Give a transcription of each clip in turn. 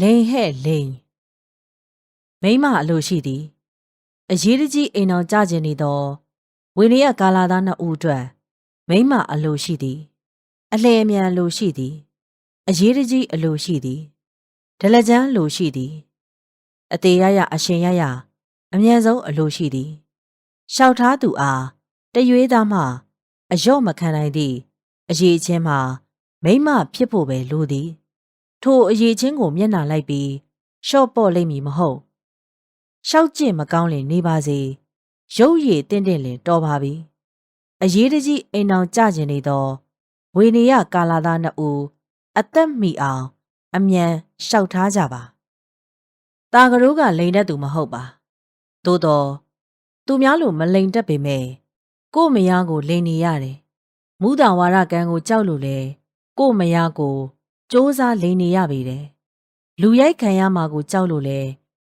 လိန်ဟဲ့လိန်မိမအလိုရှိသည်အရေးတကြီးအိမ်အောင်ကြကျင်နေသောဝိနည်းကာလာသားနှစ်ဦးအတွက်မိမအလိုရှိသည် အလှည့်အမြန်အလိုရှိသည်အရေးတကြီးအလိုရှိသည်ဒလကြမ်းလိုရှိသည် အသေးရရအရှင်ရရအမြန်ဆုံးအလိုရှိသည်လျှောက်ထားသူအားတရွေးသားမှအယော့မခံနိုင်သည့်အရေးချင်းမှာမိမဖြစ်ဖို့ပဲလိုသည် ထိုအရေးချင်းကိုမျက်နှာလိုက်ပြီးရှော့ပေါ့လိမ့်မည်မဟုတ်ရှောက်ကျင့်မကောင်းလင်နေပါစေရုပ်ရည်တင့်တင့်လင်တော်ပါပြီအရေးတကြီးအိမ်အောင်ကြကျင်နေသောဝေနေယကာလာသားနှစ်ဦးအသက်မီအောင် အမြန်လျှောက်ထားကြပါတာကရိုးကလိန်တတ်သူမဟုတ်ပါသို့တော့သူများလိုမလိန်တတ်ပေမဲ့ကို့မယားကိုလိန်နေရတယ်မူးတာဝါရကံကိုကြောက်လို့လေကို့မယားကို စ조사လိန်နေရပေတယ်လူရိုက်ခံရမှာကိုကြောက်လို့လေ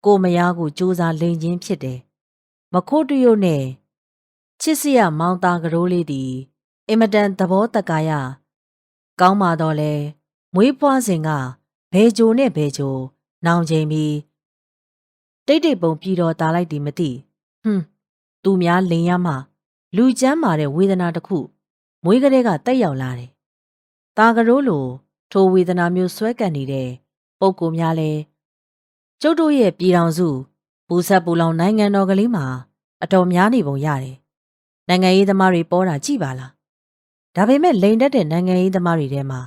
ကို့မယားကိုစ조사လိန်ခြင်းဖြစ်တယ်မခိုးတရုတ်နဲ့ချစ်စရမောင်သားကရိုးလေးသည်အင်မတန်သဘောတကာရကောင်းပါတော့လေမွေးဖွားစဉ်ကဘဲဂျိုနဲ့ဘဲဂျိုနောင်ချိန်ပြီးတိတ်တိတ်ပုံပြည်တော်တာလိုက်သည်မသိဟွန်းသူများလိန်ရမှလူကျမ်းမာတဲ့ဝေဒနာတစ်ခု မွေးကလေးကတက်ရောက်လာတယ်။ตาကရိုးလို ထိုဝေဒနာမျိုးဆွဲကပ်နေတဲ့ပုံကိုများလဲကျုပ်တို့ရဲ့ပြည်တော်စုပူဆက်ပူလောင်နိုင်ငံတော်ကလေးမှာအတော်များနေပုံရတယ်။နိုင်ငံရေးသမားတွေပေါ်တာကြည့်ပါလား။ဒါပေမဲ့လိန်တက်တဲ့နိုင်ငံရေးသမားတွေထဲမှာ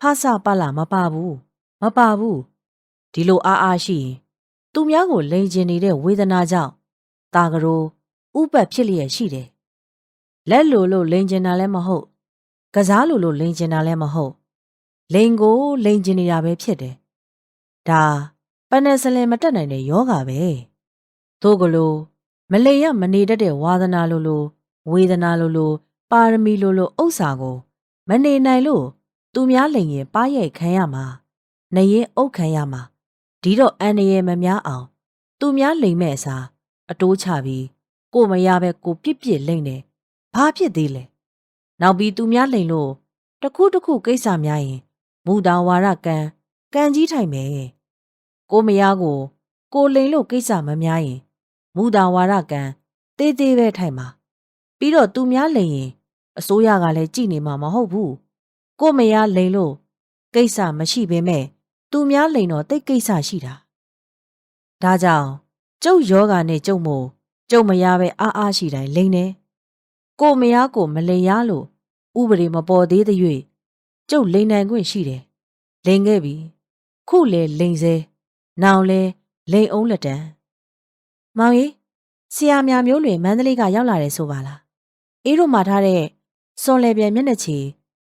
ဖဆပလာမပါဘူးမပါဘူးဒီလိုအားအားရှိရင်သူများကိုလိန်ကျင်နေတဲ့ဝေဒနာကြောင့်ตาကရိုးဥပတ်ဖြစ်လျက်ရှိတယ်။လက်လိုလို့လိန်ကျင်တာလည်းမဟုတ်ကစားလိုလို့လိန်ကျင်တာလည်းမဟုတ် လိန်ကိုလိန်ကျင်နေတာပဲဖြစ်တယ်။ဒါပနက်စလင်မတက်နိုင်တဲ့ယောဂပဲ။သို့ကလို့မလိန်ရမနေတတ်တဲ့ဝါသနာလိုလိုဝေဒနာလိုလိုပါရမီလိုလိုဥစ္စာကိုမနေနိုင်လို့သူများလိန်ရင်ပါရိုက်ခံရမှာနေရင်အုတ်ခံရမှာဒီတော့အန်ရယ်မများအောင် သူများလိန်မဲ့အစားအတိုးချပြီးကိုမရပဲကိုပြစ်ပြစ်လိမ့်နေဘာဖြစ်သေးလဲနောက်ပြီးသူများလိန်လို့တခုတခုကိစ္စများရင် မူတာဝါရကံကံကြီးထိုင်မယ်ကိုမရကို ကိုလိန်လို့ကိစ္စမများရင်မူတာဝါရကံတေးသေးပဲထိုင်မှာပြီးတော့သူများလိန်ရင်အစိုးရကလည်းကြည်နေမှာမဟုတ်ဘူးကိုမရလိန်လို့ကိစ္စမရှိပေမဲ့သူများလိန်တော့တိတ်ကိစ္စရှိတာဒါကြောင့်ကျုပ်ယောဂာနဲ့ကျုပ်မို့ကျုပ်မရပဲအားအားရှိတိုင်းလိန်နေကိုမရကိုမလိန်ရလို့ဥပဒေမပေါ်သေးတဲ့၍ ကျုပ်လိန်နိုင်ခွင့်ရှိတယ်လိန်ခဲ့ပြီခုလေလိန်စေနောင်လဲလိန်အောင်လက်တံမောင်ကြီးဆရာမြမျိုးလွင်မန္တလေးကရောက်လာတယ်ဆိုပါလားအေးတို့မှာထားတဲ့စွန်လေပြန်မျက်နှာချီ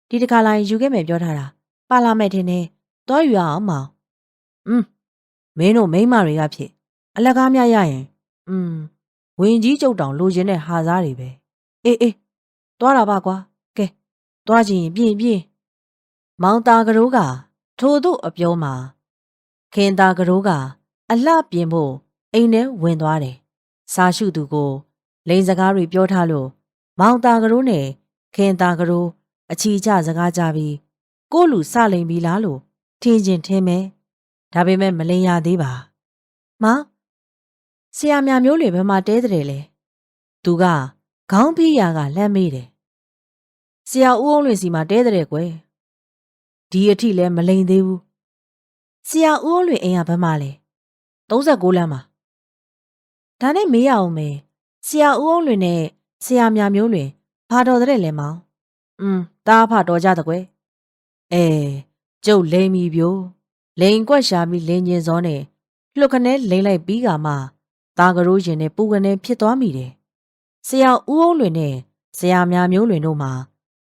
ဒီတခါလာရင်ယူခဲ့မယ်ပြောထားတာပါလာမယ်ထင်တယ်သွားယူရအောင်မောင်อืมမင်းတို့မိန်းမတွေကဖြစ်အလကားများရရင်อืมဝင်ကြီးကျုပ်တောင်လိုချင်တဲ့ဟာစားတွေပဲအေးအေးသွားတာပါကွာကဲသွားကြည့်ရင်ပြင်းပြင်း မောင်တာကရိုးကထို့သို့အပြောမှာခင်တာကရိုးကအလှပြင်ဖို့အိမ်ထဲဝင်သွားတယ်စာရှုသူကို လိန်စကားတွေပြောထားလို့မောင်တာကရိုးနဲ့ခင်တာကရိုးအချီကျစကားကြပြီးကိုလူစလိန်ပြီလားလို့ထင်ကျင်ထင်မယ်ဒါပေမဲ့မလိန်ရသေးပါမောင်ဆရာမြမျိုးလေဘယ်မှာတဲတဲ့လဲသူကခေါင်းဖိရာကလှမ်းမေးတယ်ဆရာဦးအောင်လွင်စီမှာတဲတဲ့ကွယ် ဒီအထိလည်းမလိန်သေးဘူးဆရာဦးအောင်လွင်အိမ်ကဘယ်မှာလဲ39လမ်းမှာဒါနဲ့မေးရအောင်မယ်ဆရာဦးအောင်လွင်နဲ့ဆရာမြမျိုးလွင်ဘာတော်တဲ့လဲမောင်อืมတားဖတော်ကြတဲ့ကွယ်အဲကျုပ်လိန်မီပြိုလိန်ကွက်ရှာပြီးလင်းကျင်စောနဲ့လှုပ်ခနဲလိန်လိုက်ပြီးကမှသားကရိုးရင်နဲ့ပူကနေဖြစ်သွားမိတယ်ဆရာဦးအောင်လွင်နဲ့ဆရာများမျိုးလွင်တို့မှာ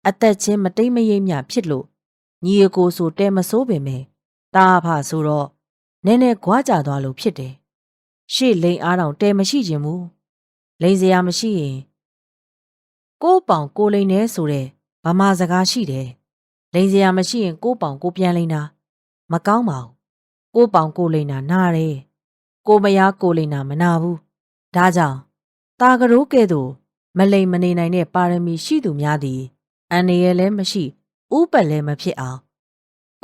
အသက်ချင်းမတိတ်မရိပ်မြဖြစ်လို့ ညီအကိုဆိုတဲမစိုးပင်ပဲတားဖဆိုတော့နည်းနည်းကြွားကြသွားလို့ဖြစ်တယ်ရှေ့လိန်အားတောင်တဲမရှိခြင်းမူလိန်စရာမရှိရင်ကိုးပေါင်ကိုလိန်နေဆိုတဲ့ဗမာစကားရှိတယ်လိန်စရာမရှိရင်ကိုးပေါင်ကိုပြန်လိန်တာမကောင်းပါဘူးကိုးပေါင်ကိုလိန်တာနားတယ်ကိုမယားကိုလိန်တာမနာဘူးဒါကြောင့်တာကရိုးကဲ့သို့မလိန်မနေနိုင်တဲ့ပါရမီရှိသူများသည်အန်ရယ်လည်းမရှိ ဥပတ်လည်းမဖြစ်အောင်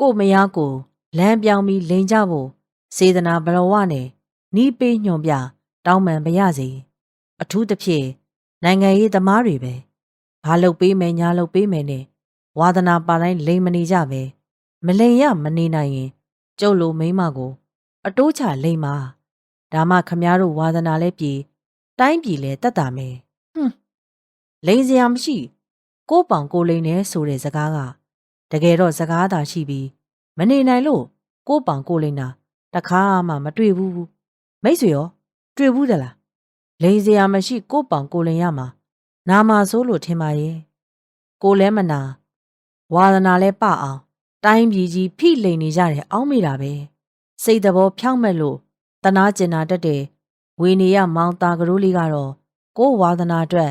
ကိုမယားကိုလမ်းပြောင်းပြီးလိန်ကြဖို့စေတနာဘလဝနဲ့နီးပေးညွန်ပြတောင်းပန်ပါရစေအထူးသဖြင့်နိုင်ငံရေးသမားတွေပဲဘာလုပ်ပေးမယ်ညာလုပ်ပေးမယ်နဲ့ဝါသနာပါတိုင်းလိမ်မနေကြပဲမလိမ်ရမနေနိုင်ရင်ကျုပ်လိုမိန်းမကို အတိုးချလိမ်ပါဒါမှခမားတို့ဝါသနာလဲပြည်တိုင်းပြည်လဲတက်တာမယ်ဟွန်းလိမ်စရာမရှိ ကို့ပောင်ကိုလိမ်နေဆိုတဲ့စကားကတကယ်တော့စကားသာရှိပြီးမနေနိုင်လို့ကို့ပောင်ကိုလိမ်တာတခါမှမတွေ့ဘူးမိတ်ဆွေရော တွေ့ဘူးသလားလိန်စရာမရှိကို့ပောင်ကိုလင်ရမှာနာမှာဆိုလို့ထင်ပါရဲ့ကိုလဲမနာဝါသနာလဲပအောင်တိုင်းပြည်ကြီးဖိလိန်နေကြတယ်အောင်းမိတာပဲစိတ်တဘောဖြောင့်မဲ့လို့တနာကျင်နာတတ်တယ်ဝေနေရမောင်တာကလေးလေးကတော့ကို့ဝါသနာအတွက်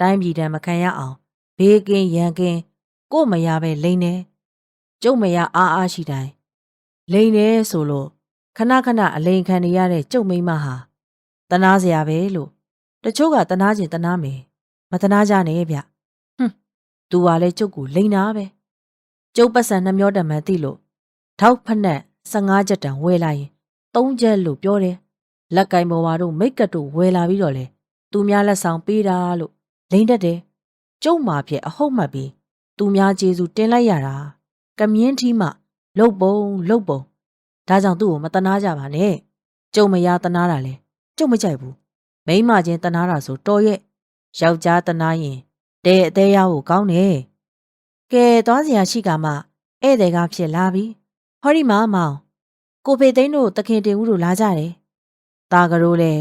တိုင်းပြည်တံမခံရအောင် ဘေးကင်းရန်ကင်းကို့မရပဲလိန်နေကျုပ်မရအားအားရှိတိုင်းလိန်နေဆိုလို့ခဏခဏအလိန်ခံနေရတဲ့ကျုပ်မိန်းမဟာတနာစရာပဲလို့တချို့ကတနာကျင်တနာမယ်မတနာကြနဲ့ဗျဟွန်းသူကလည်းကျုပ်ကိုလိန်တာပဲကျုပ်ပတ်စံနှမျောတံမှန်သိလို့ထောက်ဖက်နဲ့15ချက်တန်ဝယ်လာရင်3ချက်လို့ပြောတယ်လက်ကင်ပေါ်မှာတို့မိတ်ကပ်တို့ဝယ်လာပြီးတော့လေသူများလက်ဆောင်ပေးတာလို့လိန်တတ်တယ် ကျုပ်မှာဖြစ်အဟုတ်မှတ်ပြီးသူများကျေးဇူးတင်လိုက်ရတာကမြင်းထီးမှလုတ်ပုံလုတ်ပုံဒါကြောင့်သူ့ကိုမတနာကြပါနဲ့ကျုံမရတနာတာလေကျုံမကြိုက်ဘူးမိန်းမချင်းတနာတာဆိုတော်ရဲ့ယောက်ျားတနာရင်တဲအသေးရဖို့ကောင်းတယ်ကဲသွားစရာရှိကမှဧည့်သည်ကဖြစ်လာပြီဟောဒီမှာမောင်ကိုဖေသိန်းတို့တခင်တင်ဦးတို့လာကြတယ်တာကရိုးလေ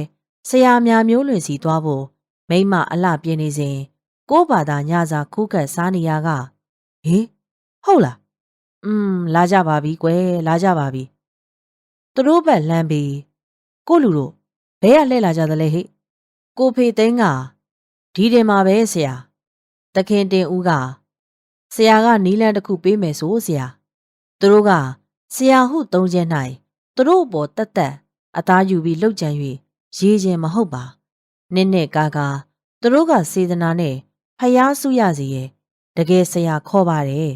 ဆရာများမျိုးလွင်စီသွားဖို့မိန်းမအလှပြင်းနေစဉ် ကို့ဘာသာညစာခုကတ်စားနေရကဟေးဟုတ်လားอืมလာကြပါပြီကွယ်လာကြပါပြီသူတို့ဘက်လမ်းပြီးကို့လူတို့ဘဲကလှည့်လာကြသလဲဟိကိုဖေသိန်းကဒီတင်မှာပဲဆရာတခင်တင်ဦးကဆရာကနီးလန်းတစ်ခုပေးမယ်ဆိုဆရာသူတို့ကဆရာဟုသုံးချက်၌သူတို့အပေါ်တက်တက်အသားယူပြီးလှုပ်ကြံ၍ရေးခြင်းမဟုတ်ပါနစ်နဲ့ကာကာသူတို့ကစေတနာနဲ့ ဖျားစုရစီရဲ့တကယ်ဆရာခေါ်ပါတယ်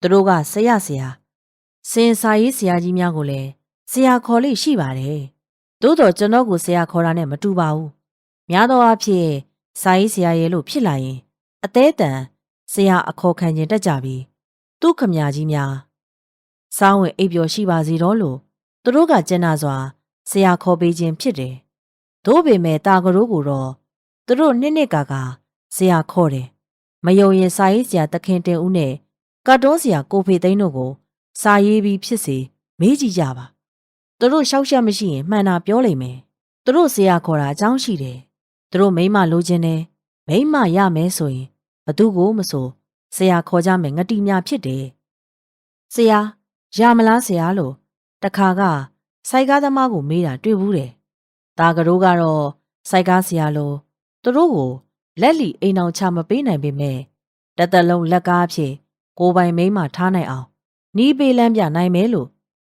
သူတို့ကဆရာဆရာစင်စာရေးဆရာကြီးများကိုလည်းဆရာခေါ်လိရှိပါတယ်သို့တော်ကျွန်တော်ကိုဆရာခေါ်တာနဲ့မတူပါဘူးများသောအားဖြင့်စာရေးဆရာရဲ့လို့ဖြစ်လာရင် အသေးတန်ဆရာအခေါ်ခံခြင်းတက်ကြပြီးသူ့ခမကြီးများစောင်းဝင်အိပ်ပျော်ရှိပါစေတော့လို့သူတို့ကကျဉ်းနာစွာဆရာခေါ်ပေးခြင်းဖြစ်တယ်။သို့ပေမဲ့တာကရိုးကိုတော့သူတို့နှစ်နှစ်ကာကာ ဆရာခေါ်တယ်။မယုံရင်စာရေးဆရာတခင်တင်ဦးနဲ့ကတ်တွန်းဆရာကိုဖေသိန်းတို့ကို စာရေးပြီးဖြစ်စေမေးကြည့်ကြပါ။သူတို့ရှောက်ရှက်မရှိရင်မှန်တာပြောလိမ့်မယ်။သူတို့ဆရာခေါ်တာအကြောင်းရှိတယ်။သူတို့မိမလိုချင်တယ်။မိမရမယ်ဆိုရင်ဘသူကိုမဆိုဆရာခေါ်ကြမယ်ငတိများဖြစ်တယ်။ဆရာရမလားဆရာလို့တခါကစိုက်ကားသမားကိုမေးတာတွေ့ဘူးတယ်။တာကရိုးကတော့စိုက်ကားဆရာလို့သူတို့ကို လက်လီအိမ်အောင်ချမပေးနိုင်ပေမဲ့တသက်လုံးလက်ကားဖြစ်ကိုပိုင်မိန်းမထားနိုင်အောင်နီးပေးလမ်းပြနိုင်မယ်လို့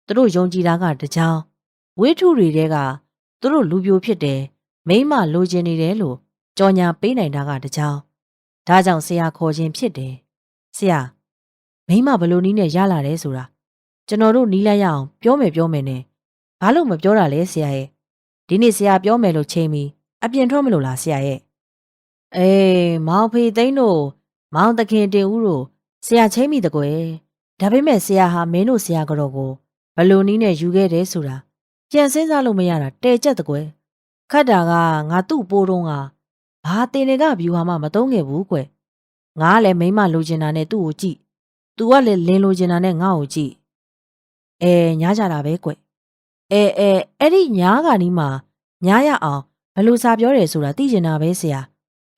သူတို့ယုံကြည်တာကတကြောင်ဝိထုတွေတဲကသူတို့လူပြိုဖြစ်တယ်မိန်းမလိုချင်နေတယ်လို့ကြော်ညာပေးနိုင်တာကတကြောင်ဒါကြောင့်ဆရာခေါ်ခြင်းဖြစ်တယ်ဆရာမိန်းမဘလို့နီးနဲ့ရလာတယ်ဆိုတာကျွန်တော်တို့နီးလိုက်ရအောင်ပြောမယ်ပြောမယ်နဲ့ဘာလို့မပြောတာလဲဆရာရဲ့ဒီနေ့ဆရာပြောမယ်လို့ချိန်ပြီးအပြင်ထွက်မလို့လားဆရာရဲ့ အေးမောင်ဖေသိန်းတို့မောင်တခင်တင်ဦးတို့ဆရာချိန်မိတကွယ်ဒါပေမဲ့ဆရာဟာမင်းတို့ဆရာကတော့ကိုဘလို့နီးနဲ့ယူခဲ့တယ်ဆိုတာပြန်စဉ်းစားလို့မရတာတဲကြက်တကွယ်ခတ်တာကငါသူ့ပိုးတုံးကဘာတင်တွေကဗျူဟာမှမသုံးခဲ့ဘူးကွယ်ငါကလည်းမိမလိုချင်တာနဲ့သူ့ကိုကြည့်သူကလည်းလင်းလိုချင်တာနဲ့ငါ့ကိုကြည့်အဲညားကြတာပဲကွအဲအဲအဲ့ဒီညားကနီးမှာညားရအောင်ဘလို့စာပြောတယ်ဆိုတာသိချင်တာပဲဆရာ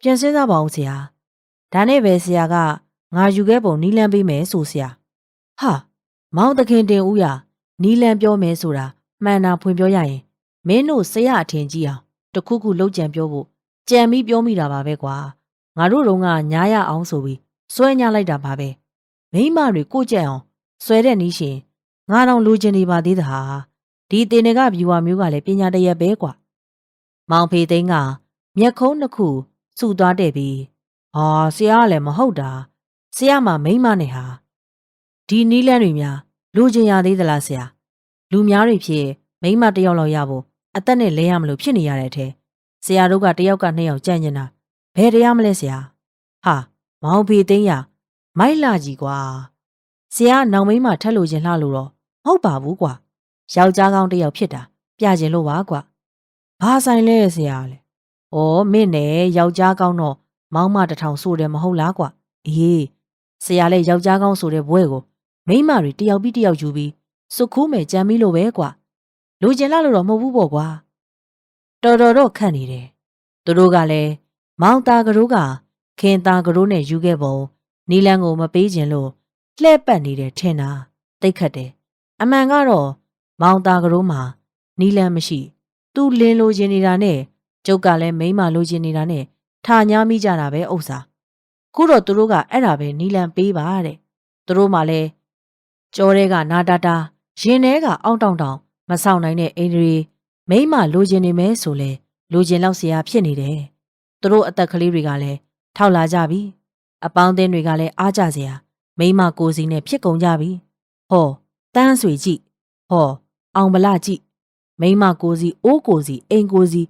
ပြန်စဉ်းစားပါဦးဆရာဒါနဲ့ပဲဆရာကငါယူခဲ့ပုံနီလန်းပေးမယ်ဆိုဆရာဟာမောင်တခင်တင်ဦးရနီလန်းပြောမယ်ဆိုတာမှန်တာဖွင့်ပြောရရင်မင်းတို့ဆရာအထင်ကြီးအောင်တခုခုလောက်ကြံပြောဖို့ကြံပြီးပြောမိတာပါပဲကွာငါတို့တုန်းကညားရအောင်ဆိုပြီးစွဲညလိုက်တာပါပဲမိမတွေကိုကြက်အောင်ဆွဲတဲ့နီးရှင်ငါတော့လူချင်းနေပါသေးတာဟာဒီတင်တွေကဗျူဟာမျိုးကလည်းပညာတရက်ပဲကွာမောင်ဖေသိန်းကမျက်ခုံးတစ်ခု စုသွားတဲ့ပြီးဟာဆရာကလည်းမဟုတ်တာဆရာမမိမနဲ့ဟာဒီနီးလန်းတွေများလူချင်းရသေးသလားဆရာလူများတွေဖြစ်မမိန်းမတစ်ယောက်လောက်ရဖို့အသက်နဲ့လဲရမလို့ဖြစ်နေရတဲ့အထဲဆရာတို့ကတစ်ယောက်ကနှစ်ယောက်ကြံ့ကျင်တာဘယ်တရားမလဲဆရာဟာမောင်ဖေသိန်းရမိုက်လာကြီးကွာဆရာကနောင်မိန်းမထက်လို့ခြင်းလှလို့တော့မဟုတ်ပါဘူးကွာယောက်ျားကောင်းတစ်ယောက်ဖြစ်တာပြကျင်လို့ပါကွာဘာဆိုင်လဲဆရာလေ ဩမင်းနဲ့ယောက်ျားကောင်းတော့မောင်းမတစ်ထောင်ဆိုတယ်မဟုတ်လားကွာအေးဆရာလည်းယောက်ျားကောင်းဆိုတဲ့ဘွဲကိုမိန်းမတွေတစ်ယောက်ပြီးတစ်ယောက်ယူပြီးစုခိုးမယ်ကြံပြီးလို့ပဲကွာလူကျင်လာလို့တော့မဟုတ်ဘူးပေါ့ကွာတော်တော်တော့ခန့်နေတယ်သူတို့ကလည်းမောင်သားကလေးကခင်သားကလေးနဲ့ယူခဲ့ပုံနီလန်းကိုမပေးခြင်းလို့လှဲ့ပတ်နေတယ်ထင်တာတိတ်ခတ်တယ်အမှန်ကတော့မောင်သားကလေးမှာနီလန်းမရှိ သူလင်းလိုချင်နေတာနဲ့ ကျုပ်ကလည်းမိန်းမလိုချင်နေတာနဲ့ထာညာမိကြတာပဲဥစ္စာခုတော့သူတို့ကအဲ့ဒါပဲနီလန်းပေးပါတဲ့သူတို့မှလည်းကြောတဲကနာတာတာရင်ထဲကအောင့်တောင့်တောင့်မဆောင်နိုင်တဲ့အိန္ဒြေမိန်းမလိုချင်နေမဲဆိုလဲလိုချင်လောက်เสียဖြစ်နေတယ်သူတို့အသက်ကလေးတွေကလည်းထောက်လာကြပြီအပေါင်းအသင်းတွေကလည်းအားကြเสียမိန်းမကိုစီနဲ့ဖြစ်ကုန်ကြပြီဟောတန်းဆွေကြည့်ဟောအောင်မလကြည့်မိန်းမကိုစီအိုးကိုစီအိမ်ကိုစီ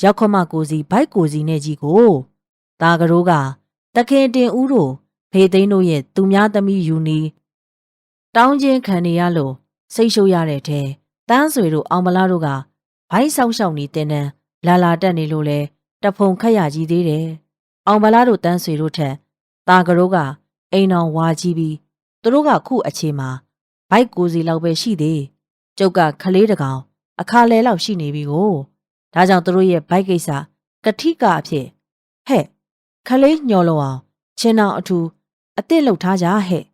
ရောက်ခမကိုစီဘိုက်ကိုစီနဲ့ကြီးကိုတာကရိုးကတခင်တင်ဦးတို့ဖေသိန်းတို့ရဲ့သူများသမီးယူနီတောင်းချင်းခံနေရလို့စိတ်ရှုပ်ရတဲ့ထဲတန်းဆွေတို့အောင်မလားတို့ကဘိုက်ဆောက်ရှောက်နေတဲ့နန်းလာလာတက်နေလို့လဲတဖုံခက်ရကြီးသေးတယ်အောင်မလားတို့တန်းဆွေတို့ထက်တာကရိုးကအိမ်တော်ဝါကြီးပြီးသူတို့ကခုအချိန်မှာဘိုက်ကိုစီလောက်ပဲရှိသေးကျုပ်ကခလေးတကောင်အခါလဲလောက်ရှိနေပြီကို ဒါကြောင့်သူတို့ရဲ့ဘိုက်ကိစ္စကတိကအဖြစ်ဟဲ့ခလေးညှော်လို့အောင်ချင်းအောင်အထူအစ်စ်လှုပ်ထားကြဟဲ့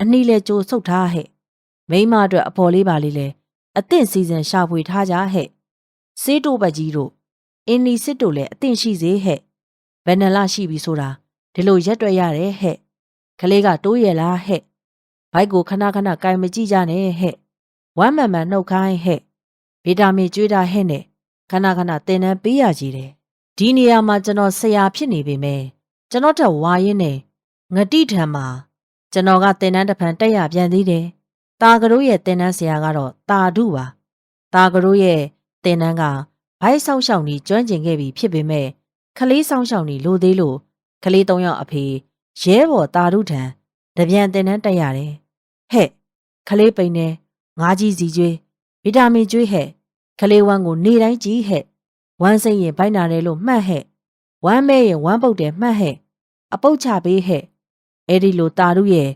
အနှီးလဲကြိုးဆုပ်ထားဟဲ့မိမအတွက်အဖော်လေးပါလေးလဲအသင့်စီစဉ်ရှာဖွေထားကြဟဲ့စေးတို့ပတ်ကြီးတို့အင်းနီစစ်တို့လည်းအသင့်ရှိစေဟဲ့ဘယ်နှလရှိပြီဆိုတာဒီလိုရက်တွေ့ရတယ်ဟဲ့ကလေးကတိုးရလားဟဲ့ဘိုက်ကိုခဏခဏကင်မကြည့်ကြနဲ့ဟဲ့ဝမ်းမှန်မှန်နှုတ်ခိုင်းဟဲ့ဗီတာမင်ကျွေးတာဟဲ့နဲ့ ခဏခဏသင်တန်းပေးရကြည်တယ်ဒီနေရာမှာကျွန်တော်ဆရာဖြစ်နေပေမဲ့ကျွန်တော်တက်ဝါရင်းနဲ့ငတိထံမှာကျွန်တော်ကသင်တန်းတစ်ဖန်တက်ရပြန်သေးတယ်တာကရိုးရဲ့သင်တန်းဆရာကတော့တာဓုပါတာကရိုးရဲ့သင်တန်းကဘိုက်ဆောင်ရှောင်းနီကျွမ်းကျင်ခဲ့ပြီဖြစ်ပေမဲ့ခလေးဆောင်ရှောင်းနီလိုသေးလို့ခလေး၃ယောက်အဖေရဲဘော်တာဓုထံတပြန်သင်တန်းတက်ရတယ်ဟဲ့ခလေးပိန်နေငါးကြီးစီကျွေးဗီတာမင်ကျွေးဟဲ့ ခလေးဝမ်းကိုနေတိုင်းကြည့်ဟဲ့ဝမ်းစိတ်ရင်ဘိုက်နာတယ်လို့မှတ်ဟဲ့ဝမ်းမဲရင်ဝမ်းပုတ်တယ်မှတ်ဟဲ့အပုတ်ချပေးဟဲ့အဲ့ဒီလိုတာဓုရဲ့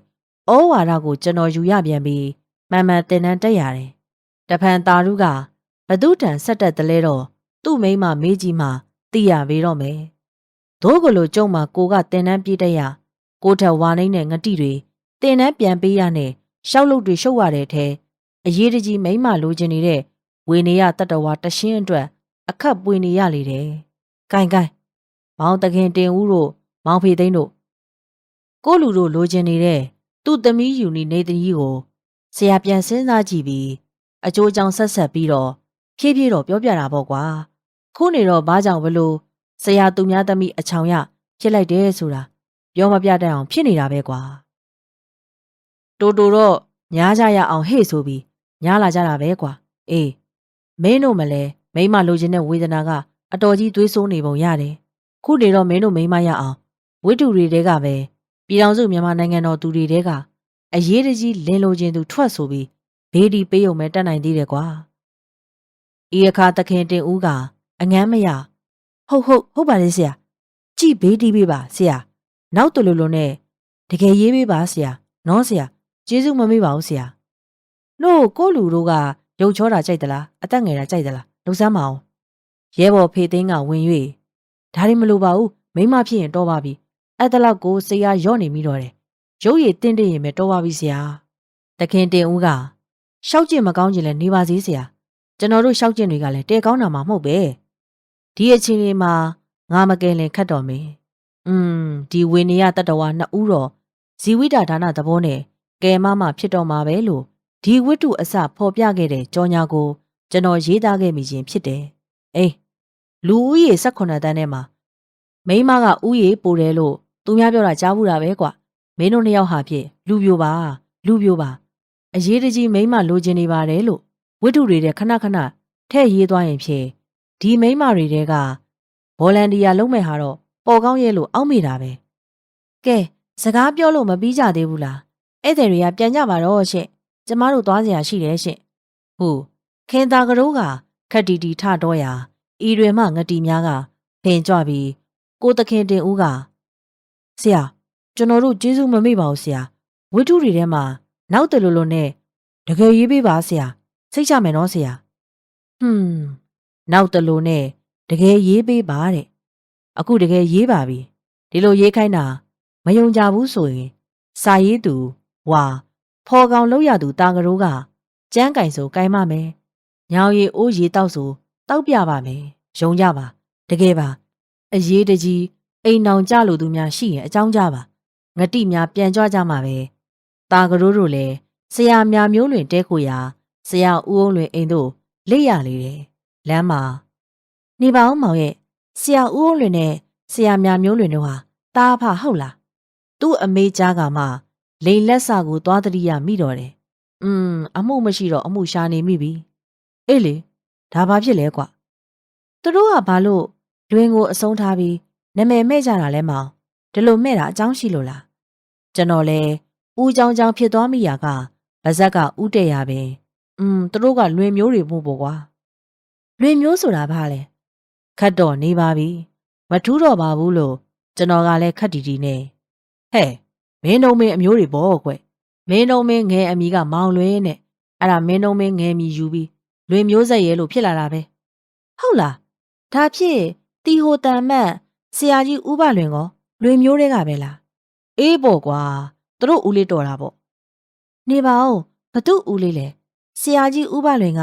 ဩဝါဒကိုကျွန်တော်ယူရပြန်ပြီးမှန်မှန်တင်တန်းတက်ရတယ်တဖန်တာဓုကဘသူတန်ဆက်တက်တလဲတော့သူ့မိန်းမမေးကြီးမှသိရပေတော့မယ်ဒိုးကလိုကျုံမှာကိုကတင်တန်းပြေးတက်ရကိုထက်ဝါနှိမ့်တဲ့ငတိတွေတင်တန်းပြန်ပေးရနဲ့ရှောက်လုတ်တွေရှုပ်ရတဲ့ထဲအရေးတကြီးမိန်းမလိုချင်နေတဲ့ ဝေနေရတတဝါတရှင်းအတွက်အခက်ပွေနေရလေတယ်။ဂိုင်ဂိုင်မောင်တခင်တင်ဦးတို့မောင်ဖေသိန်းတို့ကိုလူတို့လိုချင်နေတဲ့သူ့သမီးယူနီနေတကြီးကိုဆရာပြန်စဉ်းစားကြည့်ပြီးအကျိုးအကြောင်းဆက်ဆက်ပြီးတော့ဖြည်းဖြည်းတော့ပြောပြတာပေါ့ကွာခုနေတော့ဘာကြောင့်ဘလို့ဆရာသူများသမီးအချောင်ရဖြစ်လိုက်တယ်ဆိုတာပြောမပြတတ်အောင်ဖြစ်နေတာပဲကွာတိုတိုတော့ညားကြရအောင်ဟေ့ဆိုပြီးညားလာကြတာပဲကွာအေး မင်းတို့မလဲမိမလိုချင်တဲ့ဝေဒနာကအတော်ကြီးသွေးဆိုးနေပုံရတယ်ခုနေတော့မင်းတို့မိမရအောင်ဝိတုတွေတဲကပဲပြည်တော်စုမြန်မာနိုင်ငံတော်သူတွေတဲကအရေးတကြီးလင်းလိုချင်သူထွက်ဆိုပြီးဘေးဒီပေးုံမဲ့တက်နိုင်သေးတယ်ကွာဤအခါသခင်တင်ဦးကအငမ်းမရဟုတ်ဟုတ်ဟုတ်ပါလေဆရာကြည်ဘေးဒီပေးပါဆရာနောက်တလူလူနဲ့တကယ်ရေးပေးပါဆရာနော်ဆရာကျေးဇူးမမေ့ပါဘူးဆရာလို့ကိုလူတို့က ရုပ်ချောတာကြိုက်သလားအသက်ငယ်တာကြိုက်သလားလှူစမ်းမအောင်ရဲဘော်ဖေသိန်းကဝင်၍ဒါတွေမလိုပါဘူးမိမဖြစ်ရင်တော့ပါပြီအဲ့တလောက်ကိုစိတ်အားရော့နေမိတော့တယ်ရုပ်ရည်တင့်တင့်ရင်ပဲတော့ပါပြီဆရာတခင်တင်ဦးကရှောက်ကျင်မကောင်းကျင်လဲနေပါစေဆရာကျွန်တော်တို့ရှောက်ကျင်တွေကလည်းတဲကောင်းတာမှမဟုတ်ပဲဒီအချိန်လေးမှာငါမကယ်လင်ခတ်တော်မင်းอืมဒီဝေနေရတတဝါနှစ်ဦးတော့ဇီဝိတာဒါနသဘောနဲ့ကဲမမဖြစ်တော့မှာပဲလို့ ဒီဝတ္ထုအစဖော်ပြခဲ့တဲ့ကြောညာကို ကျွန်တော်ရေးသားခဲ့မိခြင်းဖြစ်တယ်။အေးလူဦးရေ18တန်းထဲမှာမိန်းမကဦးရေပိုတယ်လို့သူများပြောတာကြားဘူးတာပဲကွ။မင်းတို့နှစ်ယောက်ဟာဖြင့်လူပြိုပါလူပြိုပါအရေးတကြီးမိန်းမလိုချင်နေပါတယ်လို့ဝတ္ထုတွေတဲ့ခဏခဏထဲ့ရေးသွားရင်ဖြင့်ဒီမိန်းမတွေတဲကဗော်လန်တီယာလုံးမဲ့ဟာတော့ပေါ်ကောင်းရဲ့လို့အောက်မိတာပဲကဲစကားပြောလို့မပြီးကြသေးဘူးလားဧည့်သည်တွေကပြန်ကြပါတော့ရှင့် ကျမတို့သွားစရာရှိတယ်ရှင့်ဟုတ်ခင်သာကလေးကခက်တီတီထတော့ရာဤတွင်မှငတီများကဖင်ကြွပြီးကိုသခင်တင်ဦးကဆရာကျွန်တော်တို့ကျေးဇူးမမေ့ပါဘူးဆရာဝိတုတွေထဲမှာနောက်တလူလူနဲ့တကယ်ရေးပေးပါဆရာစိတ်ချမယ်နော်ဆရာဟွန်းနောက်တလူနဲ့တကယ်ရေးပေးပါတဲ့အခုတကယ်ရေးပါပြီဒီလိုရေးခိုင်းတာမယုံကြဘူးဆိုရင်စာရေးသူဝါ ဖော်ကောင်လောက်ရသူတာကရိုးကကြမ်းကင်ဆိုကိုင်းမမယ်ညောင်ရီအိုးရီတောက်ဆိုတောက်ပြပါမယ်ယုံကြပါတကယ်ပါအရေးတကြီးအိမ်အောင်ကြလို့သူများရှိရင်အကြောင်းကြပါငတိများပြန်ကြွကြမှာပဲတာကရိုးတို့လည်းဆရာများမျိုးလွင်တဲခိုရာဆရာဦးအောင်လွင်အိမ်တို့လက်ရလေတယ်လမ်းမှာနေပါအောင်မောင်ရဲ့ဆရာဦးအောင်လွင်နဲ့ဆရာများမျိုးလွင်တို့ဟာတားဖဟုတ်လားသူ့အမေကြားကမှ လိန်လက်စာကိုသွားတရိယာမိတော့တယ်။อืมအမှုမရှိတော့အမှုရှာနေမိပြီ။အေးလေဒါဘာဖြစ်လဲကွ။သူတို့ကဘာလို့လွင်ကိုအဆုံးထားပြီးနမယ်မဲ့ကြတာလဲမောင်။ဒီလိုမဲ့တာအကြောင်းရှိလို့လား။ကျွန်တော်လဲဦးချောင်းချောင်းဖြစ်သွားမိရာကဗဇက်ကဥတည့်ရပင်။อืมသူတို့ကလွင်မျိုးတွေမှုပေါ့ကွာ။လွင်မျိုးဆိုတာဘာလဲ။ခတ်တော့နေပါပြီ။မထူးတော့ပါဘူးလို့ကျွန်တော်ကလည်းခတ်တီတီနဲ့ဟဲ့ မင်းတို့မင်းအမျိုးတွေပေါ့ကွမင်းတို့မင်းငယ်အမီကမောင်လွဲနဲ့အဲ့ဒါမင်းတို့မင်းငယ်မီယူပြီးလွင်မျိုးဆက်ရဲလို့ဖြစ်လာတာပဲဟုတ်လားဒါဖြစ်တီဟိုတန်မတ်ဆရာကြီးဥပလွင်ကောလွင်မျိုးတွေကပဲလားအေးပေါ့ကွာသူတို့ဦးလေးတော်တာပေါ့နေပါဦးဘသူဦးလေးလဲဆရာကြီးဥပလွင်က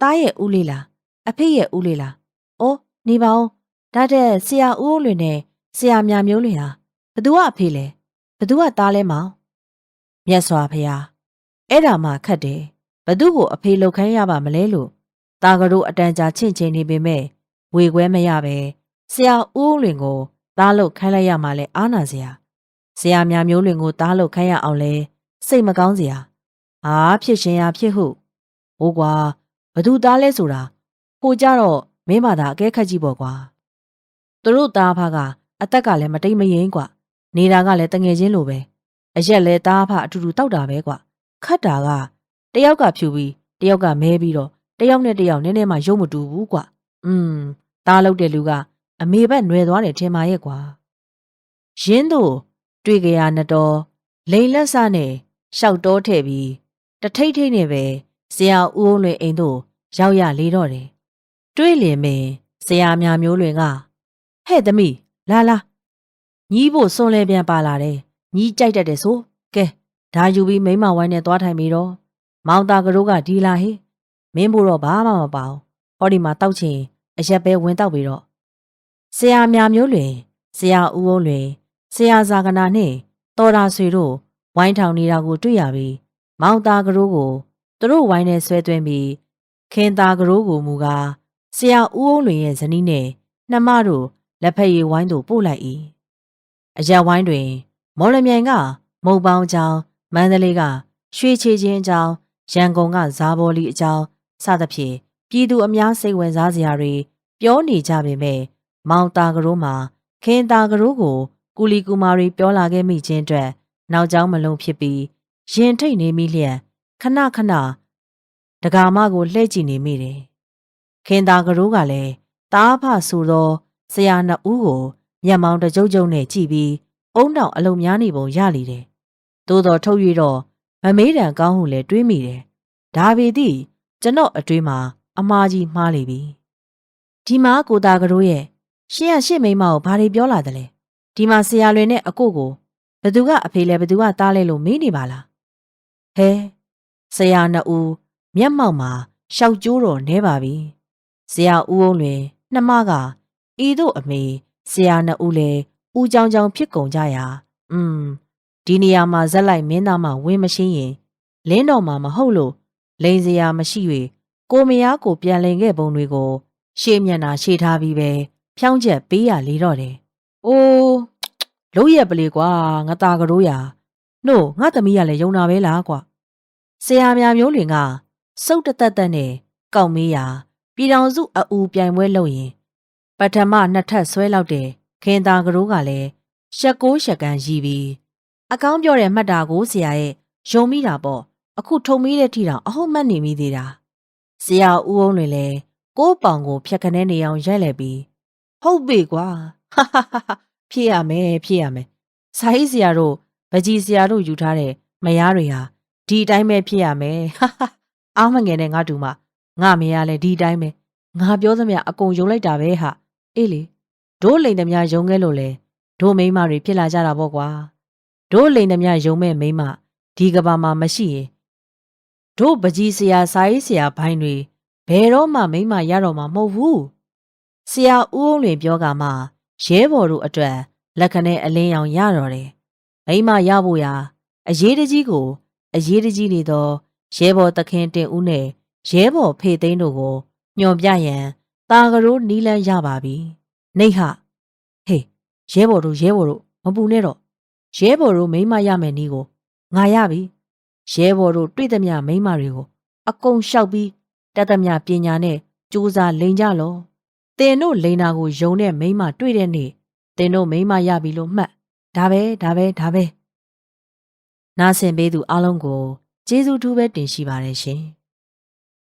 တားရဲ့ဦးလေးလားအဖေရဲ့ဦးလေးလားအိုးနေပါဦးဒါတဲ့ဆရာဦးလွင်နဲ့ဆရာမြမျိုးလွင်ဟာဘသူကအဖေလဲ ဘသူကသားလဲမောင်မြတ်စွာဘုရားအဲ့ဒါမှခတ်တယ်ဘသူကိုအဖေလောက်ခိုင်းရပါမလဲလို့တာကတို့အတန်ကြာချင့်ချင်းနေပေမဲ့ဝေခွဲမရပဲဆရာဦးလွင်ကိုသားလို့ခိုင်းလိုက်ရမှလဲအားနာစရာဆရာများမျိုးလွင်ကိုသားလို့ခိုင်းရအောင်လဲစိတ်မကောင်းစရာအာဖြစ်ရှင်ရဖြစ်ဟုဟိုကွာဘသူသားလဲဆိုတာဟိုကြတော့မင်းမသာအကဲခတ်ကြည့်ပေါ့ကွာသူတို့သားဖကအသက်ကလည်းမတိတ်မရင်ကွာ နေတာကလည်းတငယ်ချင်းလိုပဲအရက်လဲတားဖအတူတူတောက်တာပဲကွာခတ်တာကတယောက်ကဖြူပြီးတယောက်ကမဲပြီးတော့တယောက်နဲ့တယောက်နည်းနည်းမှရုပ်မတူဘူးကွာอืมတားလောက်တဲ့လူကအမေဘက်ຫນွယ်သွားတယ်ထင်ပါရဲ့ကွာရင်းတို့တွေ့ကြရနတော်လိန်လက်စနဲ့ရှောက်တောထဲ့ပြီးတထိတ်ထိတ်နဲ့ပဲဆရာဦးအောင်လွင်အိမ်တို့ရောက်ရလေတော့တယ်တွေးလင်မင်းဆရာများမျိုးလွင်ကဟဲ့သမီးလာလာ ညီးဖို့စွန်လဲပြန်ပါလာတယ်ညီးကြိုက်တတ်တယ်ဆိုကဲဒါယူပြီးမိမဝိုင်းနဲ့သွားထိုင်ပြီးတော့မောင်တာကလေးကဒီလာဟေးမင်းဖို့တော့ဘာမှမပါဘူးဟောဒီမှာတောက်ချင်အရက်ပဲဝင်တောက်ပြီးတော့ဆရာမြမျိုးလွင်ဆရာဦးဝုံးလွင်ဆရာဇာကနာနဲ့တော်တာဆွေတို့ဝိုင်းထောင်နေတာကိုတွေ့ရပြီးမောင်တာကလေးကိုသူတို့ဝိုင်းနဲ့ဆွဲသွင်းပြီးခင်တာကလေးကိုမူကားဆရာဦးဝုံးလွင်ရဲ့ဇနီးနဲ့နှမတို့လက်ဖက်ရည်ဝိုင်းတို့ပို့လိုက်၏ အရက်ဝိုင်းတွင် မော်လမြိုင်က မုံပေါင်းကျောင်းမန္တလေးက ရွှေချေချင်းကျောင်းရန်ကုန်ကဇာဘော်လီအကျောင်းစသဖြင့်ပြည်သူအများစိတ်ဝင်စားစရာတွေပြောနေကြပေမဲ့မောင်တာကရိုးမှာခင်တာကရိုးကိုကူလီကူမာရီပြောလာခဲ့မိခြင်းအတွက်နောက်ကျောင်းမလုံးဖြစ်ပြီးရင်ထိတ်နေမိလျက်ခဏခဏတကာမကိုလှည့်ကြည့်နေမိတယ်ခင်တာကရိုးကလည်းတားဖဆိုသောဆရာနှစ်ဦးကို မျက်မှောင်တကြုံကြုံနဲ့ကြည့်ပြီးအုံတောင်အလုံများနေပုံရလေတယ်။သို့တော်ထုတ်၍တော့မမေးတံကောင်းဟုလည်းတွေးမိတယ်။ဒါပေသည့်ကျွန်တော်အတွေးမှာအမားကြီးမှားလေပြီ။ဒီမှာကိုတာကရိုးရဲ့ရှင်းရရှင်းမိမကိုဘာတွေပြောလာတယ်လဲ။ဒီမှာဆရာလွင်နဲ့အကိုကိုဘသူကအဖေလဲဘသူကတားလဲလို့မေးနေပါလား။ဟဲဆရာနှစ်ဦးမျက်မှောက်မှာရှောက်ကျိုးတော်နဲပါပြီ။ဆရာဦးအောင်လွင်နှမကဤတို့အမေ ဆရာနှစ်ဦးလည်းဦးကြောင်ကြောင်ဖြစ်ကုန်ကြရာอืมဒီနေရာမှာဇက်လိုက်မင်းသားမှဝင်မရှင်းရင်လင်းတော်မှာမဟုတ်လို့လိန်စရာမရှိ၍ကိုမယားကိုပြန်လည်ခဲ့ပုံတွေကို ရှေ့မျက်နှာရှေ့ထားပြီးပဲဖြောင်းချက်ပေးရလေတော့တယ်။အိုးလို့ရပလေကွာငတာကရိုးရာနှို့ငါသမီးကလည်းယုံနာပဲလားကွာ။ဆရာများမျိုးလင်ကစုပ်တသက်သက်နဲ့ကောက်မေးရာပြည်တော်စုအအူပြိုင်ပွဲလုပ်ရင် ပထမနှစ်ထပ်ဆွဲလောက်တဲ့ခင်သာကရိုးကလည်းရှက်ကိုးရှက်ကန်းရီပြီးအကောင်းပြောတဲ့မှတ်တာကိုဆရာရဲ့ယုံမိတာပေါ့အခုထုံမိတဲ့ထီတောင်အဟုတ်မှတ်နေမိသေးတာဆရာဦးအောင်လွင်လည်းကိုးပောင်ကိုဖြတ်ခနဲနေအောင်ရိုက်လိုက်ပြီးဟုတ်ပြီကွာဟာဟာဟာဟာဖြစ်ရမယ်ဖြစ်ရမယ်စာရေးဆရာတို့ဗကြီးဆရာတို့ယူထားတဲ့မယားတွေဟာဒီအတိုင်းပဲဖြစ်ရမယ်ဟာဟာအားမငယ်နဲ့ငါတူမငါမယားလည်းဒီအတိုင်းပဲငါပြောသမျှအကုန်ယုံလိုက်တာပဲဟာ အေးလေတို့လိန်သမျှယုံခဲ့လို့လေတို့မိန်းမတွေဖြစ်လာကြတာပေါ့ကွာတို့လိန်သမျှယုံမဲ့မိန်းမဒီကဘာမှာမရှိရင်တို့ပကြီးဆရာစာရေးဆရာဘိုင်းတွေဘယ်တော့မှမိန်းမရတော့မှာမဟုတ်ဘူးဆရာဦးအောင်လွင်ပြောကမှရဲဘော်တို့အတွက်လက်ခနဲ့အလင်းရောင်ရတော့တယ်မိန်းမရဖို့ရာအရေးတကြီးကိုအရေးတကြီးနေသောရဲဘော်သခင်တင်ဦးနဲ့ရဲဘော်ဖေသိန်းတို့ကိုညွန်ပြရန် တာကရိုးနီးလန်းရပါပြီနေဟဟေးရဲဘော်တို့ရဲဘော်တို့မပူနဲ့တော့ရဲဘော်တို့မိန်းမရမယ်နီးကိုငါရပြီရဲဘော်တို့တွေ့သမျှမိန်းမတွေကို အကုန်လျှောက်ပြီးတတ်သမျှပညာနဲ့ကြိုးစားလိန်ကြလောတင်တို့လိန်နာကိုယုံတဲ့မိန်းမတွေ့တဲ့နေ့တင်တို့မိန်းမရပြီလို့မှတ်ဒါပဲဒါပဲဒါပဲနားဆင်ပေးသူအားလုံးကိုကျေးဇူးထူးပဲတင်ရှိပါတယ်ရှင်